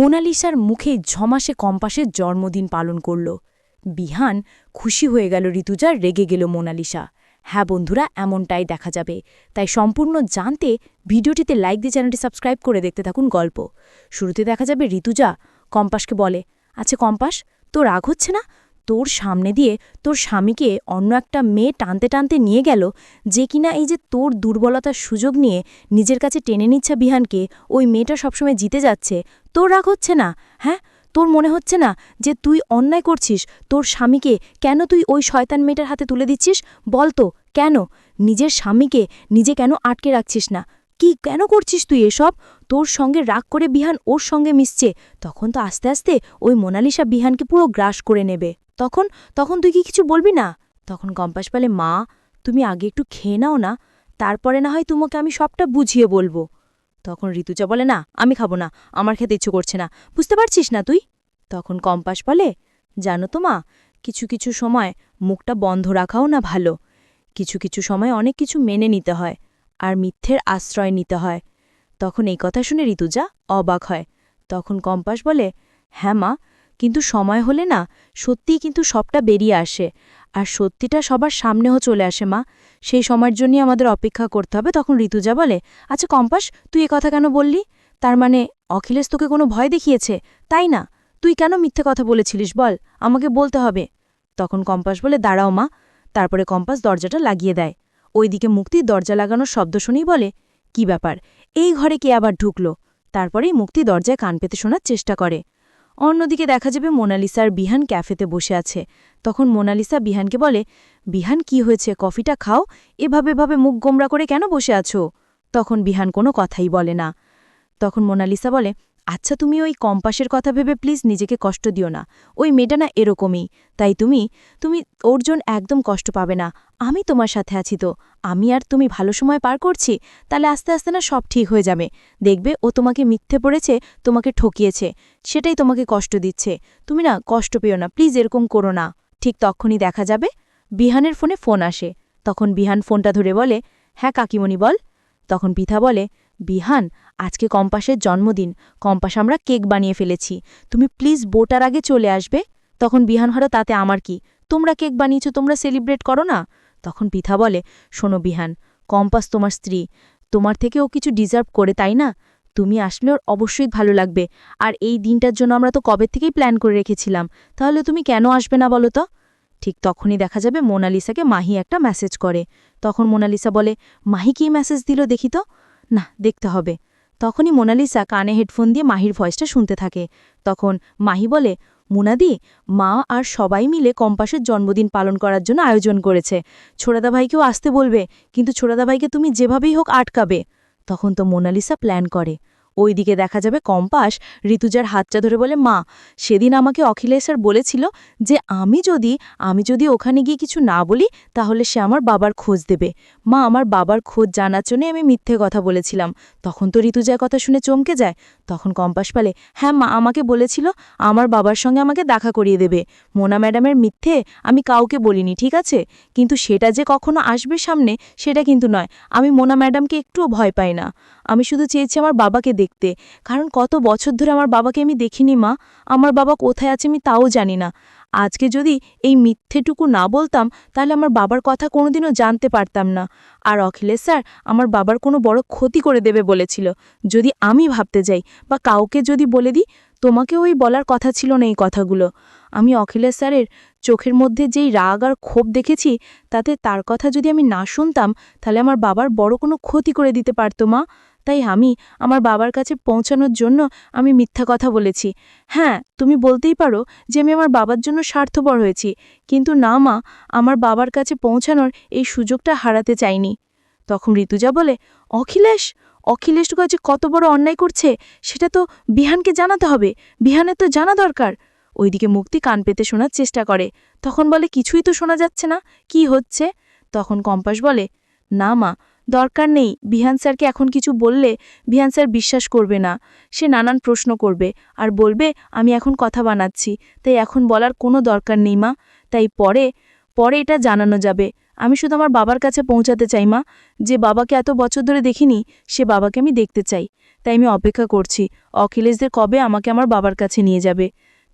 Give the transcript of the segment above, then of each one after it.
মোনালিসার মুখে ঝমাসে কম্পাসের জন্মদিন পালন করল। বিহান খুশি হয়ে গেল ঋতুজার রেগে গেল মোনালিসা। হ্যাঁ বন্ধুরা, এমনটাই দেখা যাবে। তাই সম্পূর্ণ জানতে ভিডিওটিতে লাইক দিয়ে চ্যানেলটি সাবস্ক্রাইব করে দেখতে থাকুন গল্প। শুরুতে দেখা যাবে ঋতুজা কম্পাসকে বলে আচ্ছা কম্পাস তো রাগ হচ্ছে না? তোর সামনে দিয়ে তোর স্বামীকে অন্য একটা মেয়ে টানতে টানতে নিয়ে গেল যে কিনা এই যে তোর দুর্বলতার সুযোগ নিয়ে নিজের কাছে টেনে নিচ্ছে বিহানকে, ওই মেয়েটা সবসময় জিতে যাচ্ছে। তোর রাগ হচ্ছে না? হ্যাঁ? তোর মনে হচ্ছে না যে তুই অন্যায় করছিস? তোর স্বামীকে কেন তুই ওই শয়তান মেয়েটার হাতে তুলে দিচ্ছিস? বল তো, কেন? নিজের স্বামীকে নিজে কেন আটকে রাখছিস না? কি কেন করছিস তুই এসব? তোর সঙ্গে রাগ করে বিহান ওর সঙ্গে মিশছে। তখন তো আস্তে আস্তে ওই মোনালিসা বিহানকে পুরো গ্রাস করে নেবে। তখন তখন তুই কি কিছু বলবি না? তখন কম্পাস বলে, মা, তুমি আগে একটু খেয়ে নাও না, তারপরে না হয় তোমাকে আমি সবটা বুঝিয়ে বলব। তখন ঋতুজা বলে, না, আমি খাব না, আমার খেতে ইচ্ছে করছে না। বুঝতে পারছিস না তুই? তখন কম্পাস বলে, জানো তো মা, কিছু কিছু সময় মুখটা বন্ধ রাখাও না ভালো। কিছু কিছু সময় অনেক কিছু মেনে নিতে হয়, আর মিথ্যের আশ্রয় নিতে হয়। তখন এই কথা শুনে ঋতুজা অবাক হয়। তখন কম্পাস বলে হ্যাঁ মা কিন্তু সময় হলে না, সত্যিই কিন্তু সবটা বেরিয়ে আসে। আর সত্যিটা সবার সামনেও চলে আসে, মা। সেই সময়ের জন্যই আমাদের অপেক্ষা করতে হবে, তখন ঋতুজা বলে আচ্ছা কম্পাস, তুই এ কথা কেন বললি? তার মানে অখিলেশ তোকে কোনো ভয় দেখিয়েছে? তাই না? তুই কেন মিথ্যে কথা বলেছিলিস বল, আমাকে বলতে হবে। তখন কম্পাস বলে, দাঁড়াও, মা। তারপরে কম্পাস দরজাটা লাগিয়ে দেয়। ওইদিকে মুক্তি দরজা লাগানোর শব্দ শুনেই বলে, কি ব্যাপার? এই ঘরে কে আবার ঢুকল? তারপরেই মুক্তি দরজায় কান পেতে শোনার চেষ্টা করে। অন্যদিকে দেখা যাবে মোনালিসার বিহান ক্যাফেতে বসে আছে। তখন মোনালিসা বিহানকে বলে, বিহান, কি হয়েছে? কফিটা খাও? এভাবে ভাবে মুখ গোমরা করে কেন বসে আছো? তখন বিহান কোনো কথাই বলে না। তখন মোনালিসা বলে আচ্ছা তুমি ওই কম্পাসের কথা ভেবে প্লিজ নিজেকে কষ্ট দিও না। ওই মেয়েটা না এরকমই। তাই তুমি তুমি অর্জুন একদম কষ্ট পাবে না। আমি তোমার সাথে আছি তো। আমি আর তুমি ভালো সময় পার করছি, তাহলে আস্তে আস্তে না সব ঠিক হয়ে যাবে। দেখবে ও তোমাকে মিথ্যে পড়েছে, তোমাকে ঠকিয়েছে, সেটাই তোমাকে কষ্ট দিচ্ছে। তুমি না কষ্ট পেও না প্লিজ এরকম করো না। ঠিক তখনই দেখা যাবে। বিহানের ফোনে ফোন আসে। তখন বিহান ফোনটা ধরে বলে হ্যাঁ কাকিমণি বল। তখন পিথা বলে, বিহান, আজকে কম্পাসের জন্মদিন। কম্পাস আমরা কেক বানিয়ে ফেলেছি। তুমি প্লিজ বোটার আগে চলে আসবে। তখন বিহান হলো তাতে আমার কি? তোমরা কেক বানিয়েছ, তোমরা সেলিব্রেট করো না? তখন পিথা বলে, শোনো বিহান, কম্পাস তোমার স্ত্রী। তোমার থেকে ও কিছু ডিজার্ভ করে, তাই না? তুমি আসলে ওর অবশ্যই ভালো লাগবে। আর এই দিনটার জন্য আমরা তো কবে থেকেই প্ল্যান করে রেখেছিলাম। তাহলে তুমি কেন আসবে না বলো তো? ঠিক তখনই দেখা যাবে মোনালিসাকে মাহি একটা মেসেজ করে। তখন মোনালিসা বলে, মাহি কি মেসেজ দিল দেখি তো? না, দেখতে হবে। তখনই মোনালিসা কানে হেডফোন দিয়ে মাহির ভয়েসটা শুনতে থাকে। তখন মাহি বলে, মুনাদি, মা আর সবাই মিলে কম্পাসের জন্মদিন পালন করার জন্য আয়োজন করেছে। ছোড়াদা ভাইকেও আসতে বলবে, কিন্তু ছোড়াদা ভাইকে তুমি যেভাবেই হোক আটকাবে। তখন তো মোনালিসা প্ল্যান করে। ওইদিকে দেখা যাবে কম্পাস ঋতুজার হাতটা ধরে বলে, মা, সেদিন আমাকে অখিলেশ বলেছিল যে আমি যদি আমি যদি ওখানে গিয়ে কিছু না বলি, তাহলে সে আমার বাবার খোঁজ দেবে। মা, আমার বাবার খোঁজ জানার জন্যে আমি মিথ্যে কথা বলেছিলাম। তখন তো ঋতুজার কথা শুনে চমকে যায়। তখন কম্পাস পালে হ্যাঁ মা, আমাকে বলেছিল আমার বাবার সঙ্গে আমাকে দেখা করিয়ে দেবে। মোনা ম্যাডামের মিথ্যে আমি কাউকে বলিনি, ঠিক আছে? কিন্তু সেটা যে কখনো আসবে সামনে, সেটা কিন্তু নয়। আমি মোনা ম্যাডামকে একটুও ভয় পাই না। আমি শুধু চেয়েছি আমার বাবাকে দেখতে। কারণ কত বছর ধরে আমার বাবাকে আমি দেখিনি মা। আমার বাবা কোথায় আছে আমি তাও জানি না। আজকে যদি এই মিথ্যেটুকু না বলতাম, তাহলে আমার বাবার কথা কোনোদিনও জানতে পারতাম না। আর অখিলেশ স্যার আমার বাবার কোনো বড় ক্ষতি করে দেবে বলেছিল। যদি আমি ভাবতে যাই বা কাউকে যদি বলে দিই, তোমাকে ওই বলার কথা ছিল না এই কথাগুলো। আমি অখিলেশ স্যারের চোখের মধ্যে যেই রাগ আর ক্ষোভ দেখেছি, তাতে তার কথা যদি আমি না শুনতাম, তাহলে আমার বাবার বড় কোনো ক্ষতি করে দিতে পারতো মা। তাই আমি আমার বাবার কাছে পৌঁছানোর জন্য আমি মিথ্যা কথা বলেছি। হ্যাঁ তুমি বলতেই পারো যে আমি আমার বাবার জন্য স্বার্থপর হয়েছি, কিন্তু না মা, আমার বাবার কাছে পৌঁছানোর এই সুযোগটা হারাতে চাইনি। তখন ঋতুজা বলে, অখিলেশ অখিলেশ যে কত বড় অন্যায় করছে, সেটা তো বিহানকে জানাতে হবে, বিহানের তো জানা দরকার। ওইদিকে মুক্তি কান পেতে শোনার চেষ্টা করে। তখন বলে, কিছুই তো শোনা যাচ্ছে না, কি হচ্ছে? তখন কম্পাস বলে, না মা দরকার নেই, বিহান স্যারকে এখন কিছু বললে বিহান স্যার বিশ্বাস করবে না। সে নানান প্রশ্ন করবে, আর বলবে, আমি এখন কথা বানাচ্ছি, তাই এখন বলার কোনো দরকার নেই মা। তাই পরে পরে এটা জানানো যাবে। আমি শুধু আমার বাবার কাছে পৌঁছাতে চাই মা। যে বাবাকে এত বছর ধরে দেখিনি, সে বাবাকে আমি দেখতে চাই। তাই আমি অপেক্ষা করছি, অখিলেশদের কবে আমাকে আমার বাবার কাছে নিয়ে যাবে?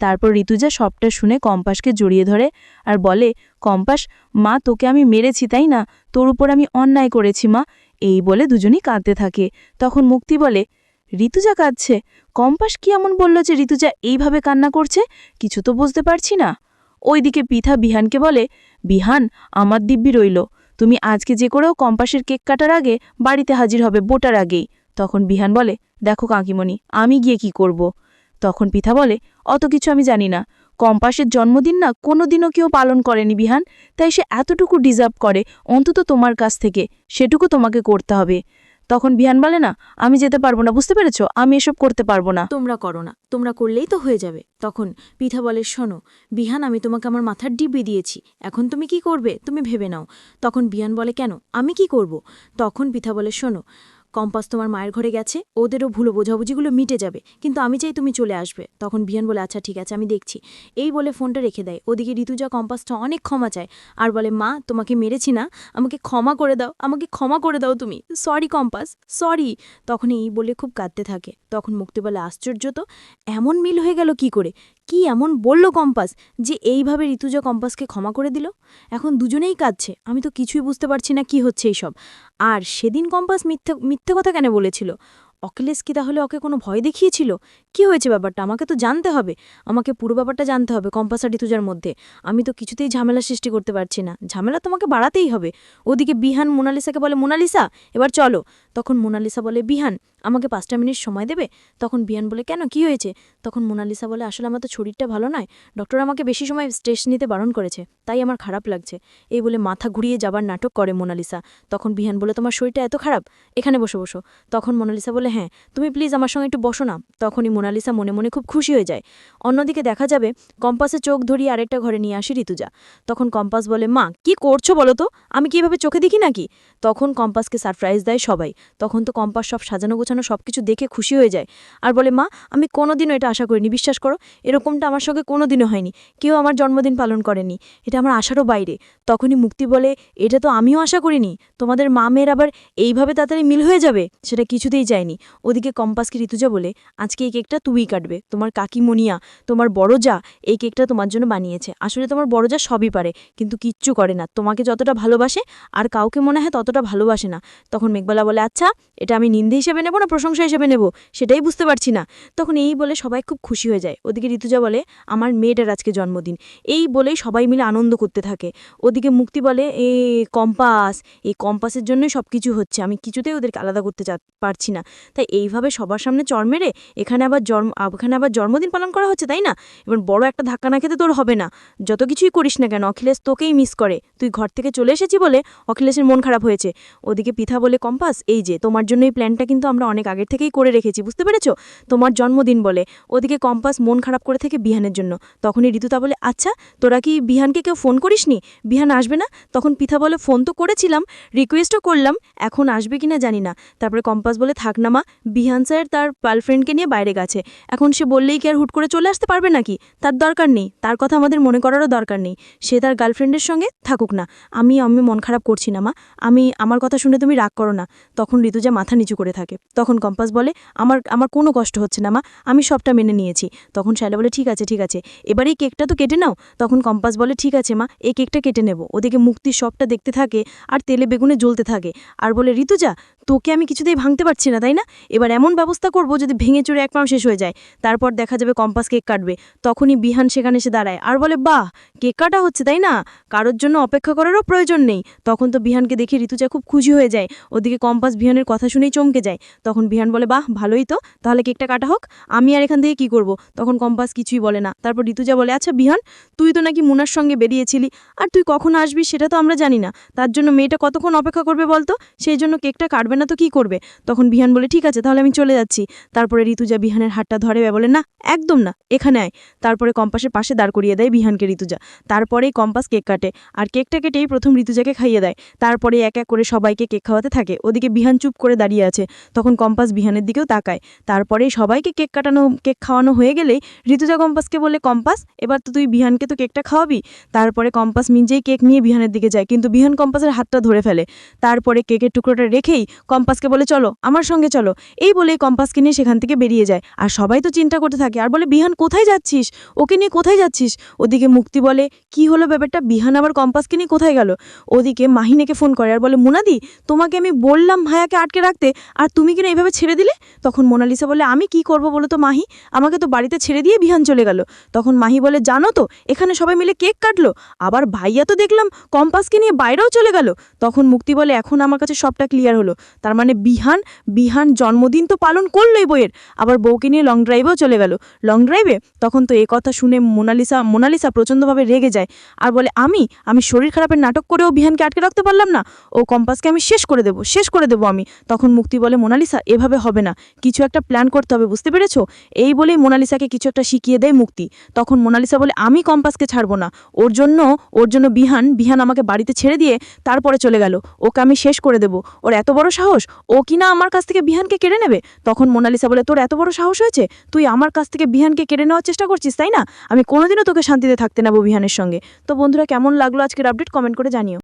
তারপর ঋতুজা সবটা শুনে কম্পাসকে জড়িয়ে ধরে আর বলে, কম্পাস, মা, তোকে আমি মেরেছি, তাই না? তোর উপর আমি অন্যায় করেছি, মা। এই বলে দুজনই কাঁদতে থাকে। তখন মুক্তি বলে, ঋতুজা কাঁদছে? কম্পাস কি এমন বলল যে ঋতুজা এইভাবে কান্না করছে? কিছু তো বুঝতে পারছি না। ওইদিকে পিথা বিহানকে বলে, বিহান, আমার দিব্যি রইল। তুমি আজকে যে করেও কম্পাসের কেক কাটার আগে বাড়িতে হাজির হবে বোটার আগেই। তখন বিহান বলে, দেখো কাকিমণি, আমি গিয়ে কি করব? তখন পিথা বলে, অত কিছু আমি জানি না। কম্পাসের জন্মদিন না কোনোদিনও কেউ পালন করেনি বিহান। তাই সে এতটুকু ডিজার্ভ করে অন্তত তোমার কাছ থেকে, সেটুকু তোমাকে করতে হবে। তখন বিহান বলে, না, আমি যেতে পারব না। বুঝতে পেরেছ? আমি এসব করতে পারব না। তোমরা করো না। তোমরা করলেই তো হয়ে যাবে। তখন পিঠা বলে, শোনো, বিহান, আমি তোমাকে আমার মাথার ডিব্বি দিয়েছি। এখন তুমি কি করবে? তুমি ভেবে নাও। তখন বিহান বলে, কেন? আমি কি করব? তখন পিঠা বলে, শোনো কম্পাস তোমার মায়ের ঘরে গেছে, ওদেরও ভুলো বোঝাবুঝিগুলো মিটে যাবে, কিন্তু আমি চাই তুমি চলে আসবে। তখন বিহান বলে আচ্ছা ঠিক আছে, আমি দেখছি। এই বলে ফোনটা রেখে দেয়। ওদিকে ঋতুজা কম্পাসটা অনেক ক্ষমা চায়, আর বলে, মা, তোমাকে মেরেছি না, আমাকে ক্ষমা করে দাও, আমাকে ক্ষমা করে দাও তুমি। Sorry compass, sorry. তখন এই বলে খুব কাঁদতে থাকে। তখন মুক্তি বলে, আশ্চর্য তো, এমন মিল হয়ে গেল কি করে? কি এমন বলল কম্পাস যে এইভাবে ঋতুজা কম্পাসকে ক্ষমা করে দিল? এখন দুজনেই কাঁদছে। আমি তো কিছুই বুঝতে পারছি না কি হচ্ছে এইসব। আর সেদিন কম্পাস মিথ্যে মিথ্যে কথা কেন বলেছিল? অখিলেশ কি তাহলে ওকে কোনো ভয় দেখিয়েছিল? কি হয়েছে ব্যাপারটা? আমাকে তো জানতে হবে। আমাকে পুরো ব্যাপারটা জানতে হবে কম্পাস আর ঋতুজার মধ্যে। আমি তো কিছুতেই ঝামেলা সৃষ্টি করতে পারছি না। ঝামেলা তোমাকে বাড়াতেই হবে। ওদিকে বিহান মোনালিসাকে বলে, মোনালিসা, এবার চলো। তখন মোনালিসা বলে, বিহান আমাকে পাঁচটা মিনিট সময় দেবে? তখন বিহান বলে, কেন? কি হয়েছে? তখন মোনালিসা বলে, আসলে আমার তো শরীরটা ভালো নয়। ডক্টর আমাকে বেশি সময় স্ট্রেস নিতে বারণ করেছে, তাই আমার খারাপ লাগছে। এই বলে মাথা ঘুরিয়ে যাবার নাটক করে মোনালিসা। তখন বিহান বলে, তোমার শরীরটা এত খারাপ? এখানে বসে বসো। তখন মোনালিসা বলে হ্যাঁ তুমি প্লিজ আমার সঙ্গে একটু বসো না। তখনই মোনালিসা মনে মনে খুব খুশি হয়ে যায়। অন্যদিকে দেখা যাবে, কম্পাসে চোখ ধরিয়ে আরেকটা ঘরে নিয়ে আসে ঋতুজা। তখন কম্পাস বলে, মা, কি করছ বলো তো? আমি কি এভাবে চোখে দেখি নাকি? তখন কম্পাসকে সারপ্রাইজ দেয় সবাই। তখন তো কম্পাস সব সাজানো গোছানো সব কিছু দেখে খুশি হয়ে যায়। আর বলে, মা, আমি কোনোদিনও এটা আশা করিনি, বিশ্বাস করো, এরকমটা আমার সঙ্গে কোনোদিনও হয়নি। কেউ আমার জন্মদিন পালন করেনি, এটা আমার আশারও বাইরে। তখনই মুক্তি বলে, এটা তো আমিও আশা করিনি, তোমাদের মা মেয়ের আবার এইভাবে তাড়াতাড়ি মিল হয়ে যাবে? সেটা কিছুতেই যায়নি। ওদিকে কম্পাসকে ঋতুজা বলে, আজকে এই কেকটা তুই কাটবে, তোমার কাকিমনিয়া, তোমার বড় যা এই কেকটা তোমার জন্য বানিয়েছে। আসলে তোমার বড় যা সবই পারে, কিন্তু কিচ্ছু করে না। তোমাকে যতটা ভালোবাসে, আর কাউকে মনে হয় ততটা ভালোবাসে না। তখন মেঘবালা বলে আচ্ছা এটা আমি নিন্দে হিসেবে নেব না? প্রশংসা হিসেবে নেব, সেটাই বুঝতে পারছি না। তখন এই বলে সবাই খুব খুশি হয়ে যায়। ওদিকে ঋতুজা বলে, আমার মেয়েটার আজকে জন্মদিন। এই বলেই সবাই মিলে আনন্দ করতে থাকে। ওদিকে মুক্তি বলে, এ কম্পাস এই কম্পাসের জন্যই সব কিছু হচ্ছে। আমি কিছুতেই ওদেরকে আলাদা করতে পারছি না। তাই এইভাবে সবার সামনে চর মেরে এখানে আবার জন্ম এখানে আবার জন্মদিন পালন করা হচ্ছে, তাই না? এবার বড় একটা ধাক্কা না খেতে তোর হবে না। যত কিছুই করিস না কেন, অখিলেশ তোকেই মিস করে। তুই ঘর থেকে চলে এসেছি বলে অখিলেশের মন খারাপ হয়েছে। ওদিকে পিথা বলে, কম্পাস, এই যে, তোমার জন্য এই প্ল্যানটা কিন্তু আমরা অনেক আগের থেকেই করে রেখেছি, বুঝতে পেরেছ? তোমার জন্মদিন বলে। ওদিকে কম্পাস মন খারাপ করে থেকে বিহানের জন্য। তখনই ঋতুতা বলে আচ্ছা তোরা কি বিহানকে কেউ ফোন করিসনি? বিহান আসবে না? তখন পিথা বলে ফোন তো করেছিলাম রিকোয়েস্টও করলাম, এখন আসবে কিনা জানি না। তারপরে কম্পাস বলে, থাক না মা, বিহান স্যার তার গার্লফ্রেন্ডকে নিয়ে বাইরে গেছে। এখন সে বললেই কি আর হুট করে চলে আসতে পারবে নাকি? তার দরকার নেই, তার কথা আমাদের মনে করারও দরকার নেই। সে তার গার্লফ্রেন্ডের সঙ্গে থাকুক না। আমি আমি মন খারাপ করছি না মা। আমি, আমার কথা শুনে তুমি রাগ করো না। তখন ঋতুজা মাথা নিচু করে থাকে। তখন কম্পাস বলে, আমার আমার কোনো কষ্ট হচ্ছে না মা, আমি সবটা মেনে নিয়েছি। তখন শ্যালা বলে, ঠিক আছে ঠিক আছে, এবার এই কেকটা তো কেটে নাও। তখন কম্পাস বলে, ঠিক আছে মা, এই কেকটা কেটে নেব। ওদিকে মুক্তি সবটা দেখতে থাকে আর তেলে বেগুনে জ্বলতে থাকে। আর বলে, ঋতুজা তোকে আমি কিছুতেই ভাঙতে পারছি না, তাই না? এবার এমন ব্যবস্থা করব যদি ভেঙে চড়ে এক পাম শেষ হয়ে যায়। তারপর দেখা যাবে কম্পাস কেক কাটবে। তখনই বিহান সেখানে এসে দাঁড়ায়। আর বলে, বাহ, কেক কাটা হচ্ছে, তাই না? কারোর জন্য অপেক্ষা করারও প্রয়োজন নেই। তখন তো বিহানকে দেখে ঋতুজা খুব খুশি হয়ে যায়। ওদিকে কম্পাস বিহানের কথা শুনেই চমকে যায়। তখন বিহান বলে, বাহ, ভালোই তো। তাহলে কেকটা কাটা হোক। আমি আর এখান থেকে কি করব? তখন কম্পাস কিছুই বলে না। তারপর ঋতুজা বলে আচ্ছা বিহান, তুই তো নাকি মুনার সঙ্গে বেরিয়েছিলি। আর তুই কখন আসবি সেটা তো আমরা জানি না। তার জন্য মেয়েটা কতক্ষণ অপেক্ষা করবে বলতো? সেই জন্য কেকটা কাটবে হবে না তো কি করবে? তখন বিহান বলে, ঠিক আছে, তাহলে আমি চলে যাচ্ছি। তারপরে ঋতুজা বিহানের হাতটা ধরে বলে, না, একদম না, এখানে আয়। তারপরে কম্পাসের পাশে দাঁড় করিয়ে দেয় বিহানকে ঋতুজা। তারপরেই কম্পাস কেক কাটে, আর কেকটা কেটেই প্রথম ঋতুজাকে খাইয়ে দেয়। তারপরে এক এক করে সবাইকে কেক খাওয়াতে থাকে। ওদিকে বিহান চুপ করে দাঁড়িয়ে আছে। তখন কম্পাস বিহানের দিকেও তাকায়। তারপরে সবাইকে কেক কাটানো, কেক খাওয়ানো হয়ে গেলেই ঋতুজা কম্পাসকে বলে, কম্পাস, এবার তো তুই বিহানকে তো কেকটা খাওয়াবি? তারপরে কম্পাস নিজেই কেক নিয়ে বিহানের দিকে যায়। কিন্তু বিহান কম্পাসের হাতটা ধরে ফেলে। তারপরে কেকের টুকরোটা রেখেই কম্পাসকে বলে, চলো, আমার সঙ্গে চলো। এই বলেই কম্পাসকে নিয়ে সেখান থেকে বেরিয়ে যায়। আর সবাই তো চিন্তা করতে থাকে, আর বলে, বিহান, কোথায় যাচ্ছিস? ওকে নিয়ে কোথায় যাচ্ছিস? ওদিকে মুক্তি বলে, কি হলো ব্যাপারটা? বিহান আবার কম্পাসকে নিয়ে কোথায় গেল? ওদিকে মাহিনেকে ফোন করে আর বলে, মোনাদি, তোমাকে আমি বললাম ভায়াকে আটকে রাখতে, আর তুমি কিনা এভাবে ছেড়ে দিলে? তখন মোনালিসা বলে, আমি কি করব বলো তো মাহি? আমাকে তো বাড়িতে ছেড়ে দিয়ে বিহান চলে গেল। তখন মাহি বলে, জানো তো, এখানে সবাই মিলে কেক কাটলো, আবার ভাইয়া তো দেখলাম কম্পাসকে নিয়ে বাইরেও চলে গেল। তখন মুক্তি বলে, এখন আমার কাছে সবটা ক্লিয়ার হলো। তার মানে বিহান বিহান জন্মদিন তো পালন করলোই বইয়ের। আবার বউকে নিয়ে লং ড্রাইভেও চলে গেল। লং ড্রাইভে তখন তো এই কথা শুনে মোনালিসা মোনালিসা প্রচণ্ডভাবে রেগে যায় আর বলে, আমি? আমি শরীর খারাপের নাটক করেও বিহানকে আটকে রাখতে পারলাম না। ও কম্পাসকে আমি শেষ করে দেবো, শেষ করে দেবো আমি। তখন মুক্তি বলে, মোনালিসা, এভাবে হবে না। কিছু একটা প্ল্যান করতে হবে, বুঝতে পেরেছ? এই বলেই মোনালিসাকে কিছু একটা শিখিয়ে দেয় মুক্তি। তখন মোনালিসা বলে, আমি কম্পাসকে ছাড়বো না। ওর জন্য ওর জন্য বিহান বিহান আমাকে বাড়িতে ছেড়ে দিয়ে তারপরে চলে গেল। ওকে আমি শেষ করে দেব। ওর এত বড় সাহস ও কিনা আমার কাছ থেকে বিহানকে কেড়ে নেবে? তখন মোনালিসা বলে, তোর এত বড় সাহস হয়েছে? তুই আমার কাছ থেকে বিহানকে কেড়ে নেওয়ার চেষ্টা করছিস, তাই না? আমি কোনোদিনও তোকে শান্তিতে থাকতে নেব বিহানের সঙ্গে। তো বন্ধুরা, কেমন লাগল আজকের আপডেট কমেন্ট করে জানিও।